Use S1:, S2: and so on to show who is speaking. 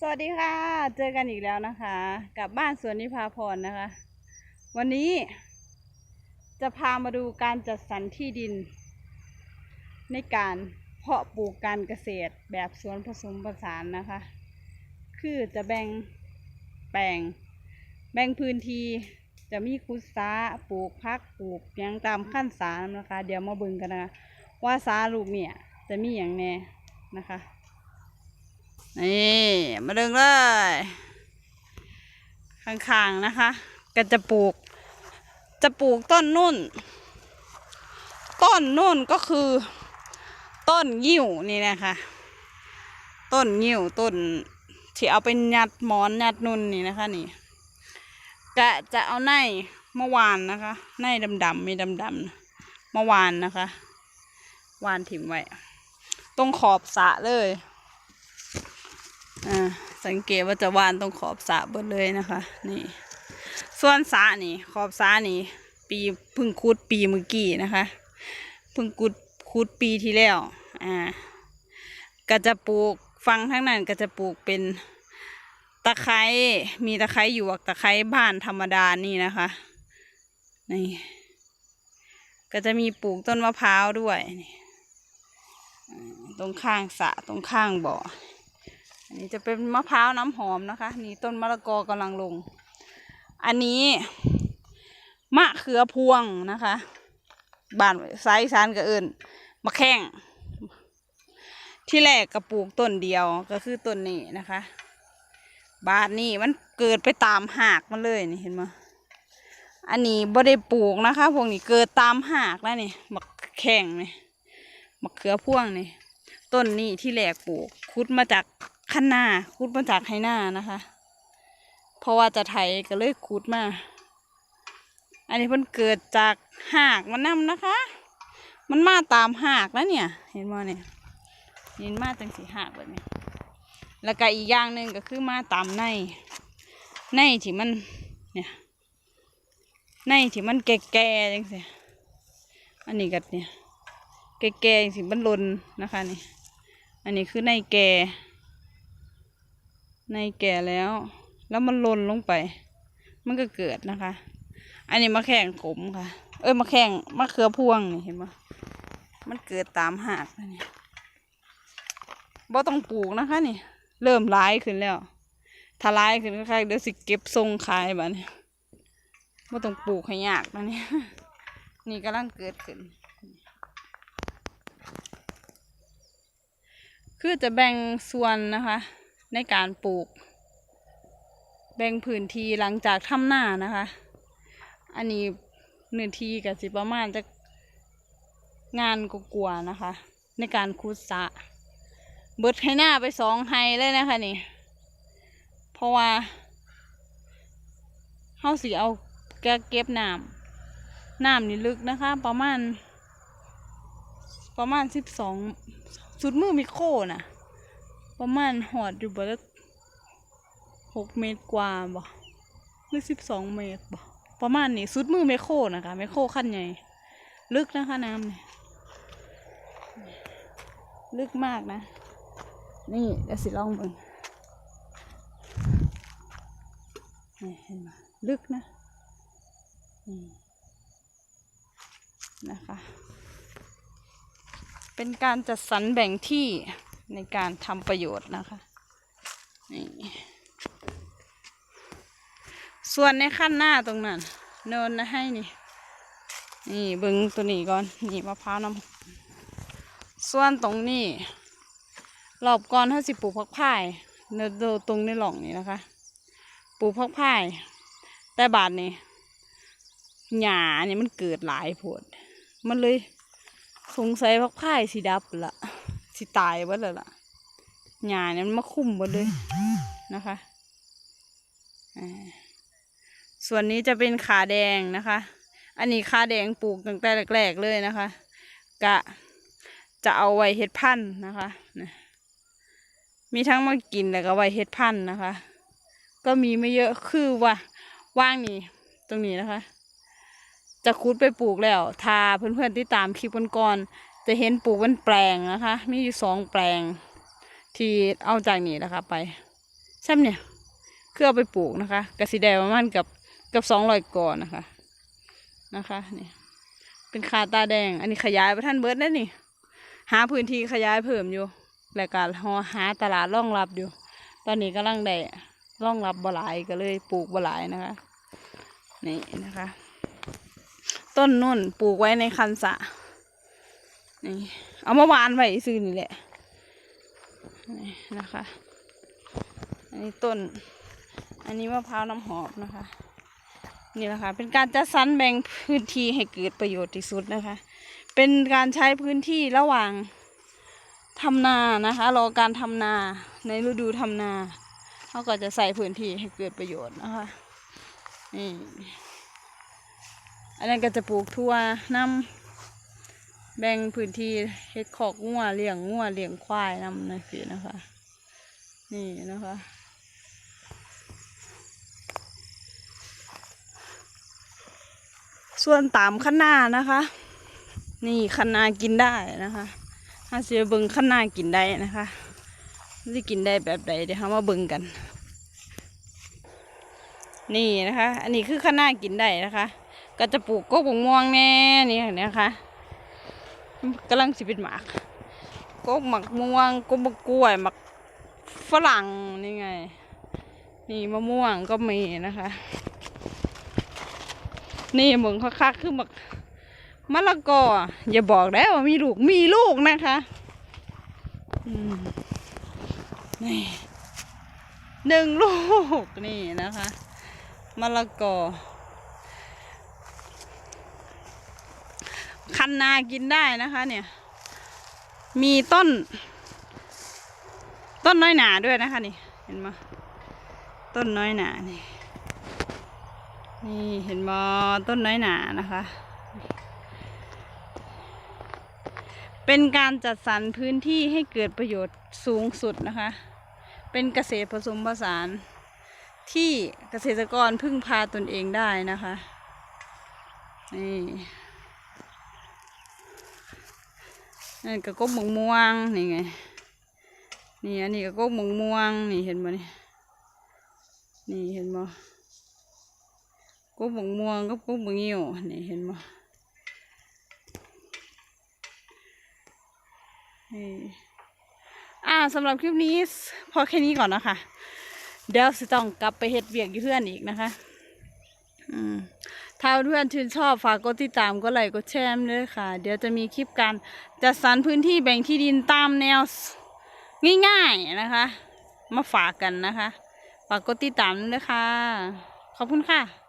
S1: สวัสดีค่ะ เจอกันอีกแล้วนะคะ กับบ้านสวนนิพาพรนะคะ วันนี้ จะพามาดูการจัดสรรที่ดิน ในการเพาะปลูกการเกษตรแบบสวนผสมผสานนะคะ คือจะแบ่งแปลงแบ่งพื้นที่จะมีคุดสาปลูกพักปลูกยังตามขั้นสารนะคะ เดี๋ยวมาบิ่งกันนะคะ ว่าสาลูกเนี่ยจะมีอย่างแน่นะคะ นี่มาดึงเลย ข้างๆนะคะ ก็จะปลูก จะปลูกต้นนุ่น ต้นนุ่นก็คือ ต้นยิ้วนี่นะคะ ต้นยิ้วต้นที่เอาไปยัดหมอนยัดนุ่นนี่นะคะนี่กะจะเอาในเมื่อวานนะคะในดำๆมีดำๆเมื่อวานนะคะ วานถิ่มไว้ตรงขอบสะเลย อ่าสังเกตว่าจะวานตรงขอบสระเบิดเลยนะคะ นี่ ส่วนสระนี่ ขอบสระนี่ ปีพึ่งคุดปีเมื่อกี้นะคะพึ่งคุดคุดปีที่แล้วอ่าก็จะปลูกฟังทั้งนั้นก็จะปลูกเป็นตะไคร้มีตะไคร้หยวกตะไคร้บ้านธรรมดานี่นะคะนี่ก็จะมีปลูกต้นมะพร้าวด้วย ตรงข้างสระตรงข้างบ่อ อันนี้จะเป็นมะพร้าวน้ำหอมนะคะ นี่ต้นมะละกอกำลังลง อันนี้ มะเขือพวงนะคะบ้านไซส์ซานก็เอิญมะแข้ง ที่แรกก็ปลูกต้นเดียวก็คือต้นนี้นะคะ บาทนี่มันเกิดไปตามหากมันเลยนี่เห็นไหมอันนี้บ่ได้ปลูกนะคะ พวกนี้เกิดตามหากแล้วนี่มะแข้งนี่มะเขือพวงนี่ต้นนี้ที่แรกปลูกคุดมาจาก คันนาคุดมาจากไหหน้านะคะ เพราะว่าจะไถก็เลยคุดมา อันนี้เพิ่นเกิดจากหากมันนำนะคะ มันมาตามหากแล้วเนี่ย เห็นบ่เนี่ยเห็นมาจังสีหากแบบนี้ แล้วก็อีกอย่างหนึ่งก็คือมาตามใน ในที่มันเนี่ยในที่มันแก่ๆจังสิอันนี้ก็เนี่ยแก่ๆจังสิมันหลนนะคะนี่ อันนี้คือในแก่ ในแก่แล้ว แล้วมันล่นลงไป มันก็เกิดนะคะ อันนี้มะแข่งขมค่ะ เอ้ยมะแข่งมะเขือพวงนี่เห็นปะมันเกิดตามหากนะนี่บ่ต้องปลูกนะคะนี่ เริ่มร้ายขึ้นแล้วถ้าร้ายขึ้นก็ใครเดี๋ยวสิเก็บทรงขายบ้านี้บ่ต้องปลูกให้ยากนะนี่นี่กำลังเกิดขึ้น คือจะแบ่งส่วนนะคะ ในการปลูก แบ่งพื้นที่หลังจากทำหน้านะคะ อันนี้เนื้อที่กับสิประมาณจะงานกกลัวนะคะ ในการคูดสะเบิดให้หน้าไปสองไฮเลยนะคะนี่ เพราะว่าเฮาสิเอาแกเก็บน้ำน้ำนี่ลึกนะคะ ประมาณ ประมาณสิบสองสุดมือมิโครนะ ประมาณหอดอยู่บ่ละหกเมตรกว่าบ่หรือสิบสองเมตรบ่ประมาณนี้สุดมือไมโครนะคะไมโครขั้นใหญ่ ลึกนะคะน้ำเนี่ยลึกมากนะ นี่เดี๋ยวสิลองเบิ่งนี่เห็นไหมลึกนะอืมนะคะ เป็นการจัดสรรแบ่งที่ ในการทำประโยชน์นะคะนี่ส่วนในขั้นหน้าตรงนั้น เนินนะให้นี่ นี่บิ้งตัวนี้ก่อน นี่มะพร้าวน้ำส่วนตรงนี้รอบก่อนถ้าสิปลูกพักพายเนินตรงในหล่องนี้นะคะ ปลูกพักพายแต่บาทนี่หญ้าเนี่ยมันเกิดหลายผดมันเลยสงสัยพักพายสีดับละ สิตายเบิดแล้วล่ะหญ้าเนี่ยมันมาคุ้มหมดเลยนะคะส่วนนี้จะเป็นขาแดงนะคะ อันนี้ขาแดงปลูกตั้งแต่แรกๆเลยนะคะ กะจะเอาไว้เฮ็ดพันธุ์นะคะนะมีทั้งมากินแล้วก็ไว้เฮ็ดพันธุ์นะคะ ก็มีไม่เยอะคือว่าว่างนี่ตรงนี้นะคะ จะคุดไปปลูกแล้วทาเพื่อนๆที่ตามคลิปก่อน จะเห็นปลูกเป็นแปลงนะคะ มีอยู่สองแปลง ที่เอาจากนี้นะคะ ไปซ้ำเนี่ยเคืออไปปลูกนะคะกระสิได้ประมาณกับกับสองร้อยก่อนนะคะนะคะนี่เป็นคาตาแดง อันนี้ขยายไปท่านเบิร์ดได้นี่ หาพื้นที่ขยายเพิ่มอยู่รายการหาตลาดร่องรับอยู่ ตอนนี้กำลังได้ร่องรับบหลายก็เลยปลูกบหลายนะคะ นี่นะคะ ต้นนุ่นปลูกไว้ในคันสะ นี่เอามาวานไว้ซื้อนี่แหละนี่นะคะ อันนี้ต้น อันนี้มะพร้าวน้ำหอมนะคะ นี่แหละค่ะ เป็นการจัดสรรแบ่งพื้นที่ให้เกิดประโยชน์ที่สุดนะคะ เป็นการใช้พื้นที่ระหว่างทำนานะคะ รอการทำนาในฤดูทำนาเขาก็จะใส่พื้นที่ให้เกิดประโยชน์นะคะนี่อันนั้นก็จะปลูกทั่วน้ำ แบ่งพื้นที่เฮ็ดขอกงัวเลี้ยงงัวเลี้ยงควายน้ำนะสินะคะ นี่นะคะส่วนตามขนานะคะ นี่ขนากินได้นะคะถ้าเสียเบิงขนากินได้นะคะจะกินได้แบบใดเดี๋ยวเรามาเบิงกัน นี่นะคะ อันนี้คือขนากินได้นะคะ ก็จะปลูกกกบงม่วงแน่นี่นะคะ กำลังสิเป็นหมากกกหมักม่วงกกมะกล้วยหมักฝรั่งนี่ไง นี่มะม่วงก็มีนะคะ นี่มึงคักๆคือหมักมะละกออย่าบอกได้ว่ามีลูกมีลูกนะคะนี่หนึ่งลูกนี่นะคะมะละกอ คันนากินได้นะคะเนี่ย มีต้น ต้นน้อยหนาด้วยนะคะนี่ เห็นไหมต้นน้อยหนานี่ นี่เห็นบอต้นน้อยหนานะคะ เป็นการจัดสรรพื้นที่ให้เกิดประโยชน์สูงสุดนะคะ เป็นเกษตรผสมผสานที่เกษตรกรพึ่งพาตนเองได้นะคะ นี่ นี่นก็กบมงม่วงนี่ไงนี่อันนี้ก็กบมงม่วงนี่เห็นบ่นี่นี่เห็นบ่กบมงม่วงกับกบมงงิ้วนี่เห็นบ่นี่อ่าสำหรับคลิปนี้พอแค่นี้ก่อนนะคะเดี๋ยวจะต้องกลับไปเฮ็ดเวียกอยู่เพื่อนอีกนะคะ อืม ถ้าเพื่อนชื่นชอบฝากกดติดตามก็ไลค์กดแชร์ด้วยค่ะ เดี๋ยวจะมีคลิปการจัดสรรพื้นที่แบ่งที่ดินตามแนวง่ายๆนะคะ มาฝากกันนะคะ ฝากกดติดตามด้วยค่ะ ขอบคุณค่ะ